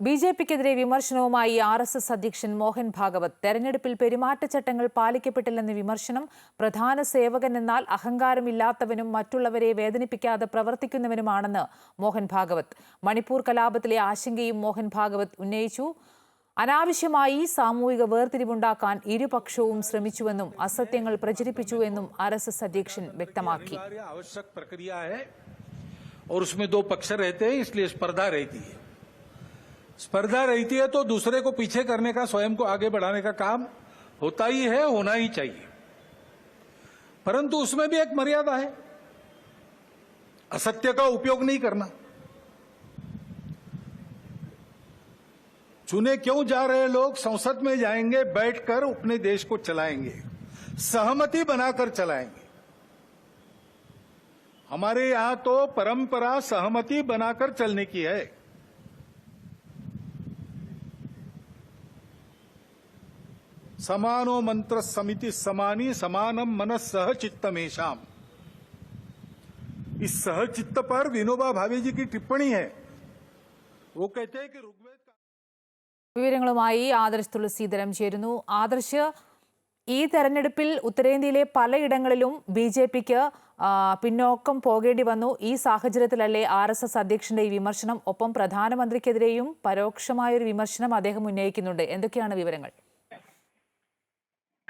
B J പിക്കെതിരെ വിമർശനവുമായി R S S അധ്യക്ഷൻ മോഹൻ ഭാഗവത് തെരഞ്ഞെടുപ്പിൽ പെരുമാറ്റച്ചട്ടങ്ങൾ പാലിക്കപ്പെട്ടില്ലെന്ന വിമർശനം പ്രധാന സേവകൻ എന്നാൽ അഹങ്കാരമില്ലാത്തവനും മറ്റുള്ളവരെ വേദനിപ്പിക്കാതെ പ്രവർത്തിക്കുന്നവനുമാണെന്ന് മോഹൻ ഭാഗവത് മണിപ്പൂർ കലാപത്തിലെ ആശങ്കയും മോഹൻ ഭാഗവത് ഉന്നയിച്ചു അനാവശ്യമായി സാമൂഹിക വേർതിരിവുണ്ടാക്കാൻ ഇരുപക്ഷവും ശ്രമിച്ചുവെന്നും അസത്യങ്ങൾ പ്രചരിപ്പിച്ചു എന്നും ആർ എസ് എസ് അധ്യക്ഷൻ വ്യക്തമാക്കി अनिवार्य आवश्यक प्रक्रिया है और उसमें दो पक्ष रहते हैं इसलिए स्पर्धा रहती है स्पर्धा रहती है तो दूसरे को पीछे करने का, स्वयं को आगे बढ़ाने का काम होता ही है, होना ही चाहिए। परंतु उसमें भी एक मर्यादा है। असत्य का उपयोग नहीं करना। चुने क्यों जा रहे लोग? संसद में जाएँगे, बैठकर अपने देश को चलाएँगे। सहमति बनाकर चलाएँगे। हमारे यहाँ तो परंपरा सहमति बनाकर चलने की है। समानो मंत्र समिति समानी समानम मनस सह चित्तमेशाम इस सहचित्त पर विनोबा भावे जी की टिप्पणी है वो कहते हैं कि ऋग्वेद का വിവരങ്ങളുമായി ആദർശ് തുളസീധരം ചേരുന്നു ആദർശ് ഈ തെരഞ്ഞെടുപ്പിൽ ഉത്തരേന്ത്യയിലെ പലയിടങ്ങളിലും ബി ജെ പിക്ക് പിന്നോക്കം പോകേണ്ടി വന്നു ഈ സാഹചര്യത്തിലല്ലേ ആർ എസ് എസ് അധ്യക്ഷന്റെ ഈ വിമർശനം ഒപ്പം പ്രധാനമന്ത്രിക്കെതിരെയും പരോക്ഷമായൊരു വിമർശനം അദ്ദേഹം ഉന്നയിക്കുന്നുണ്ട് എന്തൊക്കെയാണ് വിവരങ്ങൾ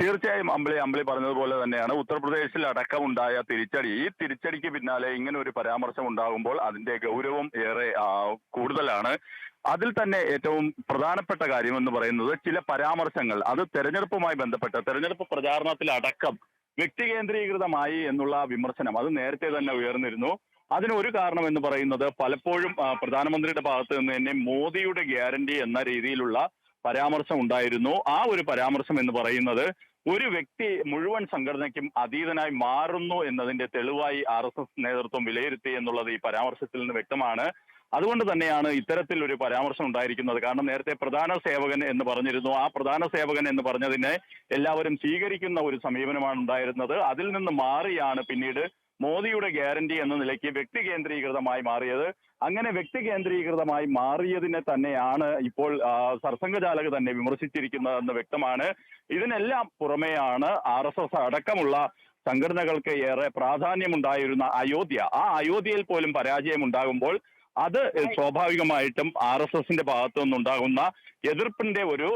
തീർച്ചയായും അമ്പിളി അമ്പിളി പറഞ്ഞതുപോലെ തന്നെയാണ്. ഉത്തർപ്രദേശിൽ അടക്കമുണ്ടായ തിരിച്ചടി. ഈ തിരിച്ചടിക്ക് പിന്നാലെ ഇങ്ങനെ ഒരു പരാമർശം ഉണ്ടാകുമ്പോൾ അതിന്റെ ഗൗരവം ഏറെ കൂടുതലാണ്. അതിൽ തന്നെ ഏറ്റവും പ്രധാനപ്പെട്ട കാര്യം എന്ന് പറയുന്നത് ചില പരാമർശങ്ങൾ. അത് തെരഞ്ഞെടുപ്പുമായി ബന്ധപ്പെട്ട തെരഞ്ഞെടുപ്പ് പ്രചാരണത്തിൽ അടക്കം വ്യക്തികേന്ദ്രീകൃതമായി എന്നുള്ള വിമർശനം അത് നേരത്തെ തന്നെ ഉയർന്നിരുന്നു. അതിന് ഒരു കാരണം എന്ന് പറയുന്നത് പലപ്പോഴും പ്രധാനമന്ത്രിയുടെ ഭാഗത്ത് നിന്ന് തന്നെ മോദിയുടെ ഗ്യാരണ്ടി എന്ന രീതിയിലുള്ള പരാമർശം ഉണ്ടായിരുന്നു. ആ ഒരു പരാമർശം എന്ന് പറയുന്നത് ഒരു വ്യക്തി മുഴുവൻ സംഘടനയ്ക്കും അതീതനായി മാറുന്നു എന്നതിന്റെ തെളിവായി ആർ എസ് എസ് നേതൃത്വം വിലയിരുത്തി എന്നുള്ളത് ഈ പരാമർശത്തിൽ നിന്ന് വ്യക്തമാണ്. അതുകൊണ്ട് തന്നെയാണ് ഇത്തരത്തിൽ ഒരു പരാമർശം ഉണ്ടായിരിക്കുന്നത്. കാരണം നേരത്തെ പ്രധാന സേവകൻ എന്ന് പറഞ്ഞിരുന്നു. ആ പ്രധാന സേവകൻ എന്ന് പറഞ്ഞതിനെ എല്ലാവരും സ്വീകരിക്കുന്ന ഒരു സമീപനമാണ് ഉണ്ടായിരുന്നത്. അതിൽ നിന്ന് മാറിയാണ് പിന്നീട് മോദിയുടെ ഗ്യാരണ്ടി എന്ന നിലയ്ക്ക് വ്യക്തി കേന്ദ്രീകൃതമായി മാറിയത്. അങ്ങനെ വ്യക്തി കേന്ദ്രീകൃതമായി മാറിയതിനെ തന്നെയാണ് ഇപ്പോൾ സർസംഘചാലക് തന്നെ വിമർശിച്ചിരിക്കുന്നതെന്ന് വ്യക്തമാണ്. ഇതിനെല്ലാം പുറമെയാണ് ആർ എസ് എസ് അടക്കമുള്ള സംഘടനകൾക്ക് ഏറെ പ്രാധാന്യമുണ്ടായിരുന്ന അയോധ്യ. ആ അയോധ്യയിൽ പോലും പരാജയം ഉണ്ടാകുമ്പോൾ അത് സ്വാഭാവികമായിട്ടും ആർ എസ് എസിന്റെ ഭാഗത്തു നിന്നുണ്ടാകുന്ന എതിർപ്പിന്റെ ഒരു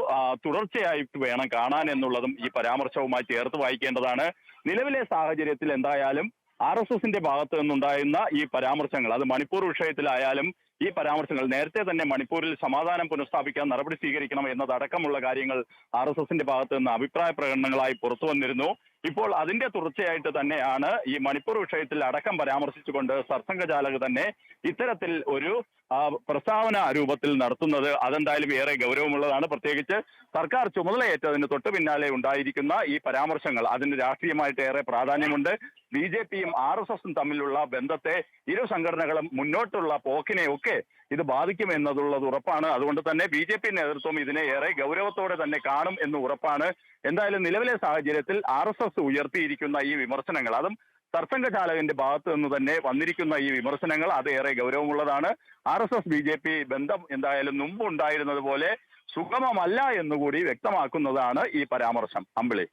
തുടർച്ചയായിട്ട് വേണം കാണാൻ എന്നുള്ളതും ഈ പരാമർശവുമായി ചേർത്ത് വായിക്കേണ്ടതാണ്. നിലവിലെ സാഹചര്യത്തിൽ എന്തായാലും ആർ എസ് എസിന്റെ ഭാഗത്ത് നിന്നുണ്ടായിരുന്ന ഈ പരാമർശങ്ങൾ അത് മണിപ്പൂർ വിഷയത്തിലായാലും ഈ പരാമർശങ്ങൾ നേരത്തെ തന്നെ മണിപ്പൂരിൽ സമാധാനം പുനഃസ്ഥാപിക്കാൻ നടപടി സ്വീകരിക്കണം എന്നതടക്കമുള്ള കാര്യങ്ങൾ ആർ എസ് എസിന്റെ ഭാഗത്ത് നിന്ന് അഭിപ്രായ പ്രകടനങ്ങളായി പുറത്തു വന്നിരുന്നു. ഇപ്പോൾ അതിന്റെ തുടർച്ചയായിട്ട് തന്നെയാണ് ഈ മണിപ്പൂർ വിഷയത്തിൽ അടക്കം പരാമർശിച്ചുകൊണ്ട് സർസംഘചാലക് തന്നെ ഇത്തരത്തിൽ ഒരു പ്രസ്താവന രൂപത്തിൽ നടത്തുന്നത് അതെന്തായാലും ഏറെ ഗൗരവമുള്ളതാണ്. പ്രത്യേകിച്ച് സർക്കാർ ചുമതലയേറ്റതിന് തൊട്ട് പിന്നാലെ ഉണ്ടായിരിക്കുന്ന ഈ പരാമർശങ്ങൾ അതിന് രാഷ്ട്രീയമായിട്ട് ഏറെ പ്രാധാന്യമുണ്ട്. ബി ജെ പിയും ആർ എസ് എസും തമ്മിലുള്ള ബന്ധത്തെ ഇരു സംഘടനകളും മുന്നോട്ടുള്ള പോക്കിനെ ഒക്കെ ഇത് ബാധിക്കും എന്നതുള്ളത് ഉറപ്പാണ്. അതുകൊണ്ട് തന്നെ ബി ജെ പി നേതൃത്വം ഇതിനെ ഏറെ ഗൗരവത്തോടെ തന്നെ കാണും എന്ന് ഉറപ്പാണ്. എന്തായാലും നിലവിലെ സാഹചര്യത്തിൽ ആർ എസ് എസ് ഉയർത്തിയിരിക്കുന്ന ഈ വിമർശനങ്ങൾ അതും സർസംഘചാലകന്റെ ഭാഗത്ത് നിന്ന് തന്നെ വന്നിരിക്കുന്ന ഈ വിമർശനങ്ങൾ അത് ഏറെ ഗൗരവമുള്ളതാണ്. R S S B J P ബന്ധം എന്തായാലും മുമ്പ് ഉണ്ടായിരുന്നത് പോലെ സുഗമമല്ല എന്നുകൂടി വ്യക്തമാക്കുന്നതാണ് ഈ പരാമർശം. അമ്പിളി.